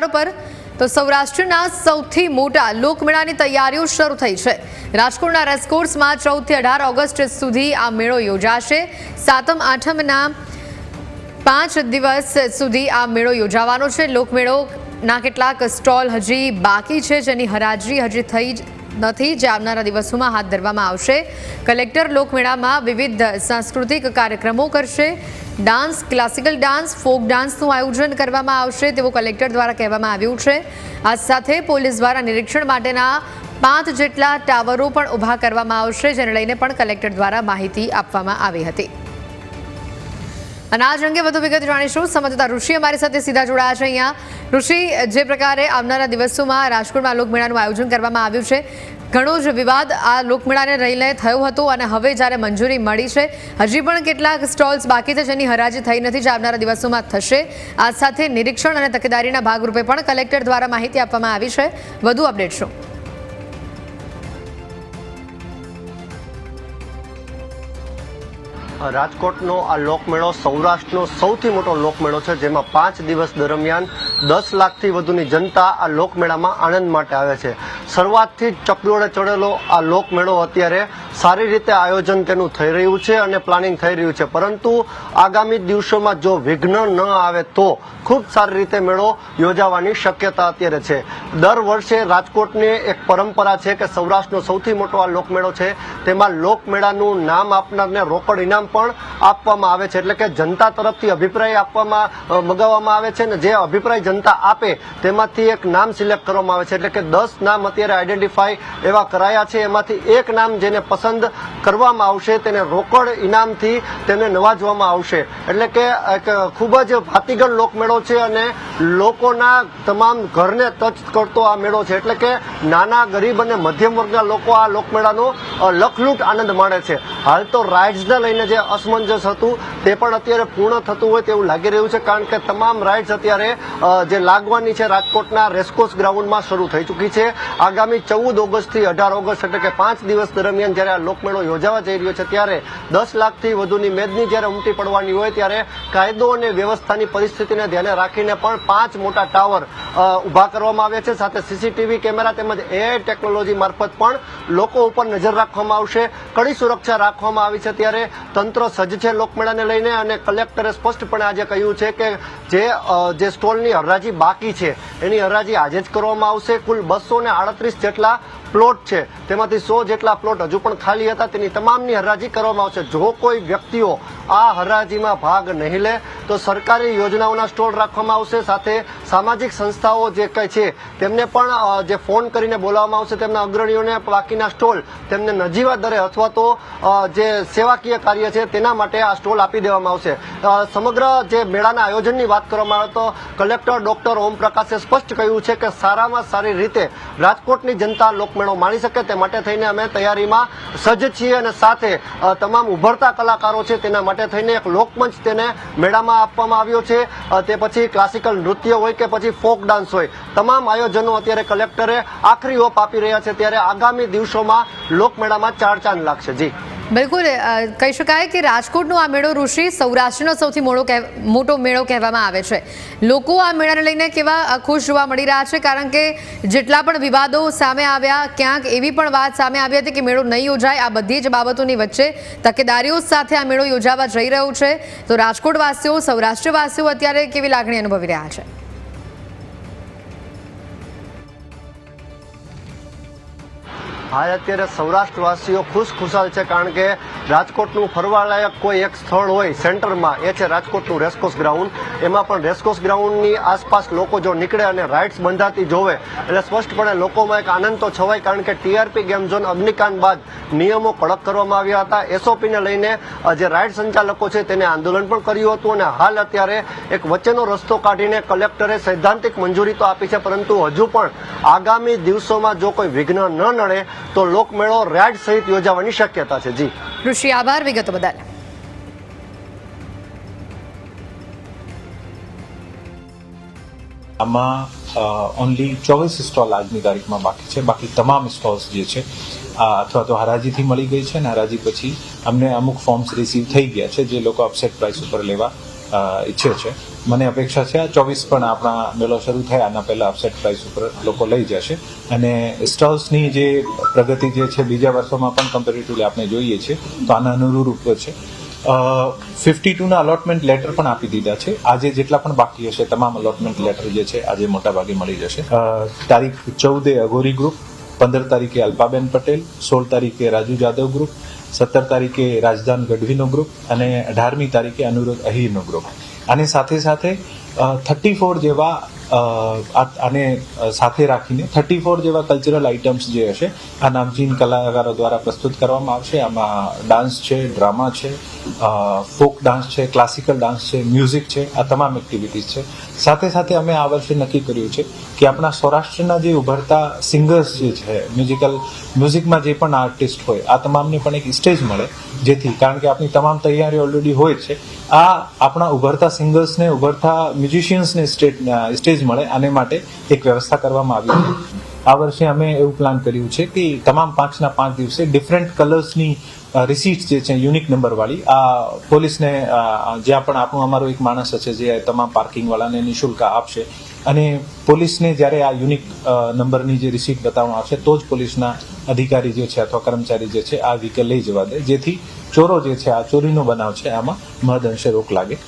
પર તો સૌરાષ્ટ્રના સૌથી મોટા લોકમેળાની તૈયારીઓ શરૂ થઈ છે. રાજકોટના રેસકોર્સમાં ચૌદથી અઢાર ઓગસ્ટ સુધી આ મેળો યોજાશે. સાતમ, આઠમના પાંચ દિવસ સુધી આ મેળો યોજાવાનો છે. લોકમેળોના કેટલાક સ્ટોલ હજી બાકી છે જેની હરાજી હજી થઈ નથી, જે આવનારા દિવસોમાં હાથ ધરવામાં આવશે. કલેક્ટર લોકમેળામાં વિવિધ સાંસ્કૃતિક કાર્યક્રમો કરશે. ડાન્સ, ક્લાસિકલ ડાન્સ, ફોક ડાન્સનું આયોજન કરવામાં આવશે તેવું કલેક્ટર દ્વારા કહેવામાં આવ્યું છે. આ સાથે પોલીસ દ્વારા નિરીક્ષણ માટેના પાંચ જેટલા ટાવરો પણ ઊભા કરવામાં આવશે, જેને લઈને પણ કલેક્ટર દ્વારા માહિતી આપવામાં આવી હતી. અને આજ અંગે વધુ વિગત જાણીશું. સંવાદદાતા ઋષિ અમારી સાથે સીધા જોડાયા છે અહીંયા. ઋષિ, જે પ્રકારે આવનારા દિવસોમાં રાજકોટમાં લોકમેળાનું આયોજન કરવામાં આવ્યું છે, ઘણો જ વિવાદ આ લોકમેળાને લઈને થયો હતો અને હવે જ્યારે મંજૂરી મળી છે, હજી પણ કેટલાક સ્ટોલ્સ બાકી છે જેની હરાજી થઈ નથી, જે આવનારા દિવસોમાં થશે. આ સાથે નિરીક્ષણ અને તકેદારીના ભાગરૂપે પણ કલેક્ટર દ્વારા માહિતી આપવામાં આવી છે. વધુ અપડેટ શું? રાજકોટનો આ લોકમેળો સૌરાષ્ટ્રનો સૌથી મોટો લોકમેળો છે, જેમાં પાંચ દિવસ દરમિયાન દસ લાખથી વધુની જનતા આ લોકમેળામાં આનંદ માટે આવે છે. શરૂઆતથી ચકડોળે ચડેલો આ લોકમેળો અત્યારે સારી રીતે આયોજન તેનું થઈ રહ્યું છે અને પ્લાનિંગ થઈ રહ્યું છે. પરંતુ આગામી દિવસોમાં જો વિઘ્ન ન આવે તો ખૂબ સારી રીતે મેળો યોજાવાની શક્યતા અત્યારે છે. દર વર્ષે રાજકોટની એક પરંપરા છે કે સૌરાષ્ટ્રનો સૌથી મોટો આ લોકમેળો છે. તેમાં લોકમેળાનું નામ આપનારને રોકડ ઇનામ પણ આપવામાં આવે છે. એટલે કે જનતા તરફથી અભિપ્રાય આપવામાં મગાવવામાં આવે છે અને જે અભિપ્રાય જનતા આપે તેમાંથી એક નામ સિલેક્ટ કરવામાં આવે છે. એટલે કે દસ નામ અત્યારે આઈડેન્ટિફાય એવા કરાયા છે. એમાંથી એક નામ જેને પસંદ કરવામાં આવશે, તેને રોકડ ઇનામથી તેને નવાજવામાં આવશે. એટલે કે એક ખૂબ જ ભાતીગળ લોકમેળો છે અને લોકોના તમામ ઘરને ટચ કરતો આ મેળો છે. એટલે કે નાના ગરીબ અને મધ્યમ વર્ગના લોકો આ લોકમેળાનો લખલૂટ આનંદ માણે છે. હાલ તો રાઇડ્સને લઈને જે અસમંજસ હતું, તે પણ અત્યારે પૂર્ણ થતું હોય તેવું લાગી રહ્યું છે, કારણ કે તમામ રાઇડ્સ અત્યારે જે લાગવાની છે રાજકોટના રેસકોર્સ ગ્રાઉન્ડમાં શરૂ થઈ ચૂકી છે. આગામી ચૌદ ઓગસ્ટથી અઢાર ઓગસ્ટ એટલે કે પાંચ દિવસ દરમિયાન જ્યારે આ લોકમેળો યોજાવા જઈ રહ્યો છે, ત્યારે દસ લાખથી વધુની મેદની જ્યારે ઉમટી પડવાની હોય, ત્યારે કાયદો અને વ્યવસ્થાની પરિસ્થિતિને ધ્યાને રાખીને પણ પાંચ મોટા ટાવર ઊભા કરવામાં આવ્યા છે. સાથે સીસીટીવી કેમેરા તેમજ એઆઈ ટેકનોલોજી મારફત પણ લોકો ઉપર નજર રાખવામાં આવશે. કડી સુરક્ષા રાખવામાં આવી છે ત્યારે તંત્ર સજ્જ છે લોકમેળાને લઈને અને કલેક્ટરે સ્પષ્ટપણે આજે કહ્યું છે કે જે જે સ્ટોલની હરાજી બાકી છે, એની હરાજી આજે જ કરવામાં આવશે. કુલ બસો ને આડત્રીસ જેટલા પ્લોટ છે. તેમાંથી સો જેટલા પ્લોટ હજુ પણ ખાલી હતા. તેની તમામની હરાજી કરવામાં આવશે. જો કોઈ વ્યક્તિઓ આ હરાજીમાં ભાગ નહીં લે, તો સરકારી યોજનાઓના સ્ટોલ રાખવામાં આવશે. સાથે સામાજિક સંસ્થાઓ જે કંઈ છે, તેમને પણ જે ફોન કરીને બોલાવવામાં આવશે તેમના અગ્રણીઓને બાકીના સ્ટોલ તેમને નજીવા દરે અથવા તો જે સેવાકીય કાર્ય છે તેના માટે આ સ્ટોલ આપી દેવામાં આવશે. સમગ્ર જે મેળાના આયોજનની વાત કરવામાં આવે તો કલેક્ટર ડોક્ટર ઓમ પ્રકાશે સ્પષ્ટ કહ્યું છે કે સારામાં સારી રીતે રાજકોટની જનતા લોકમેળો માણી શકે તે માટે થઈને અમે તૈયારીમાં સજ્જ છીએ અને સાથે તમામ ઉભરતા કલાકારો છે તેના માટે થઈને એક લોકમંચ તેને મેળામાં આપવામાં આવ્યો છે. તે પછી ક્લાસિકલ નૃત્ય હોય કે પછી ફોક ડાન્સ હોય, તમામ આયોજનો અત્યારે કલેક્ટરે આખરી ઓપ આપી રહ્યા છે. ત્યારે આગામી દિવસોમાં લોકમેળામાં ચાર ચાંદ લાગશે. જી. બિલકુલ કહી શકાય કે રાજકોટનો આ મેળો ઋષિ સૌરાષ્ટ્રનો સૌથી મોટો મોટો મેળો કહેવામાં આવે છે. લોકો આ મેળાને લઈને કેવા ખુશ જોવા મળી રહ્યા છે, કારણ કે જેટલા પણ વિવાદો સામે આવ્યા, ક્યાંક એવી પણ વાત સામે આવી હતી કે મેળો નહીં યોજાય, આ બધી જ બાબતોની વચ્ચે તકેદારીઓ સાથે આ મેળો યોજાવા જઈ રહ્યો છે. તો રાજકોટવાસીઓ, સૌરાષ્ટ્રવાસીઓ અત્યારે કેવી લાગણી અનુભવી રહ્યા છે? હાલ અત્યારે સૌરાષ્ટ્રવાસીઓ ખુશ ખુશાલ છે કારણ કે રાજકોટનું ફરવાલાયક કોઈ એક સ્થળ હોય સેન્ટરમાં, એ છે રાજકોટનું રેસકોર્સ ગ્રાઉન્ડ. એમાં પણ રેસકોર્સ ગ્રાઉન્ડની આસપાસ લોકો જો નીકળે અને રાઇડ્સ બંધાતી જોવે, એટલે સ્પષ્ટપણે લોકોમાં એક આનંદ તો છવાય કારણ કે ટીઆરપી ગેમ ઝોન અગ્નિકાંડ બાદ નિયમો કડક કરવામાં આવ્યા હતા. એસઓપીને લઈને જે રાઇડ સંચાલકો છે તેને આંદોલન પણ કર્યું હતું અને હાલ અત્યારે એક વચ્ચેનો રસ્તો કાઢીને કલેક્ટરે સૈદ્ધાંતિક મંજૂરી તો આપી છે, પરંતુ હજુ પણ આગામી દિવસોમાં જો કોઈ વિઘ્ન ન નડે તો લોકમેળો રાજ સહિત યોજાવાની શક્યતા છે. જી. ઋષિ આભાર. વિગતો બદલ. આમાં ઓનલી ચોવીસ સ્ટોલ આજની તારીખમાં બાકી છે. બાકી તમામ સ્ટોલ્સ જે છે આ અથવા તો હરાજીથી મળી ગઈ છે અને હરાજી પછી અમને અમુક ફોર્મ્સ રિસીવ થઈ ગયા છે જે લોકો અપસેટ પ્રાઇસ ઉપર લેવા ઈચ્છે છે. મને અપેક્ષા છે આ ચોવીસ પણ આપણા મેળો શરૂ થાય આના પહેલા અપસેટ પ્રાઇસ ઉપર લોકો લઈ જશે. અને સ્ટોલ્સની જે પ્રગતિ જે છે બીજા વર્ષોમાં પણ કમ્પેરેટિવલી આપણે જોઈએ છીએ, તો આના અનુરૂપ છે. ફિફ્ટી ટુના અલોટમેન્ટ લેટર પણ આપી દીધા છે. આજે જેટલા પણ બાકી હશે, તમામ અલોટમેન્ટ લેટર જે છે, આજે મોટાભાગે મળી જશે. તારીખ ચૌદે અઘોરી ગ્રુપ પંદર તારીખે અલ્પાબેન પટેલ, સોળ તારીખે રાજુ જાદવ ગ્રુપ, સત્તર તારીખે રાજધાન ગઢવીનો ગ્રુપ અને અઢારમી તારીખે અનુરોધ અહીરનો ગ્રુપ. આની સાથે સાથે થર્ટી ફોર જેવા આને સાથે રાખીને થર્ટી ફોર જેવા કલ્ચરલ આઇટમ્સ જે હશે, આ નામચીન કલાકારો દ્વારા પ્રસ્તુત કરવામાં આવશે. આમાં ડાન્સ છે ડ્રામા છે ફોક ડાન્સ છે ક્લાસિકલ ડાન્સ છે મ્યુઝિક છે, આ તમામ એક્ટિવિટીઝ છે. સાથે સાથે અમે આ વર્ષે નક્કી કર્યું છે કે આપણા સૌરાષ્ટ્રના જે ઉભરતા સિંગર્સ જે છે મ્યુઝિકલ મ્યુઝિકમાં જે પણ આર્ટિસ્ટ હોય, આ તમામને પણ એક સ્ટેજ મળે, જેથી કારણ કે આપણી તમામ તૈયારી ઓલરેડી હોય છે, આ આપણા ઉભરતા સિંગર્સને ઉભરતા મ્યુઝિશિયન્સને સ્ટેજ મળે, આને માટે એક વ્યવસ્થા કરવામાં આવી છે. આ વર્ષે અમે એવું પ્લાન કર્યું છે કે તમામ પાંચના પાંચ દિવસે ડિફરન્ટ કલર્સની રિસીટ જે છે યુનિક નંબરવાળી આ પોલીસને જ્યાં પણ આપણું અમારો એક માણસ હશે જે તમામ પાર્કિંગવાળાને નિઃશુલ્ક આપશે અને પોલીસને જ્યારે આ યુનિક નંબરની જે રિસીટ બતાવવામાં આવશે તો જ પોલીસના અધિકારી જે છે અથવા કર્મચારી જે છે આ વ્હીકલ લઈ જવા દે. જેથી ચોરો જે છે, આ ચોરીનો બનાવ છે, આમાં મહદ અંશે રોક લાગે.